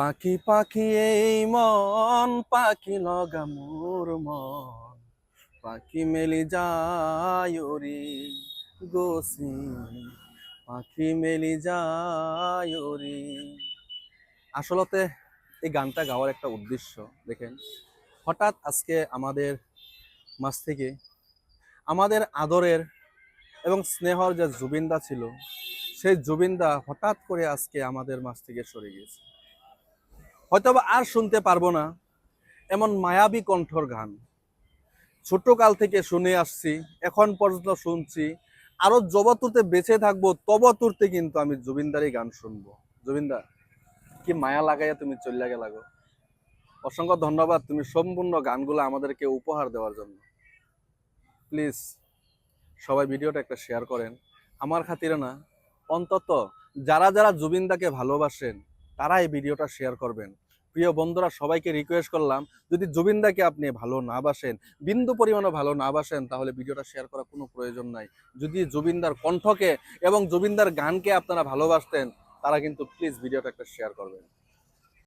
পাখি পাখি এই মন, পাখি লগা মোর মন। পাখি মেলি যায় রে গোসি পাখি মেলি যায় রে আসলতে এই গানটা গাওয়ার একটা উদ্দেশ্য, দেখেন। হঠাৎ আজকে আমাদের মাছ থেকে আমাদের আদরের এবং স্নেহর যে জুবিনদা ছিল, সেই জুবিনদা হঠাৎ করে আজকে আমাদের মাছ থেকে সরে গিয়েছে। হয়তোবা আর শুনতে পারব না। এমন মায়াবী কণ্ঠর গান। ছোট কাল থেকে শুনে আসছি, এখন পর্যন্ত শুনছি। আরও জবতুরতে বেঁচে থাকব তবতুরতে কিন্তু আমি জুবিনদারই গান শুনব। জুবিনদার, কি মায়া লাগাইয়া তুমি চলে গেলা গো। অসংখ্য ধন্যবাদ তুমি সম্পূর্ণ গানগুলো আমাদেরকে উপহার দেওয়ার জন্য। প্লিজ, সবাই ভিডিওটা একটা শেয়ার করেন। আমার খাতিরে না, অন্তত যারা যারা জুবিনদাকে ভালোবাসেন তারা এই ভিডিওটা শেয়ার করবেন। প্রিয় বন্ধুরা, সবাইকে রিকোয়েস্ট করলাম, যদি জুবিনদাকে আপনি ভালো না বাসেন, বিন্দু পরিমাণও ভালো না বাসেন, তাহলে ভিডিওটা শেয়ার করার কোনো প্রয়োজন নাই। যদি জুবিনদার কণ্ঠকে এবং জুবিনদার গানকে আপনারা ভালোবাসতেন, তারা কিন্তু প্লিজ ভিডিওটা একটা শেয়ার করবেন।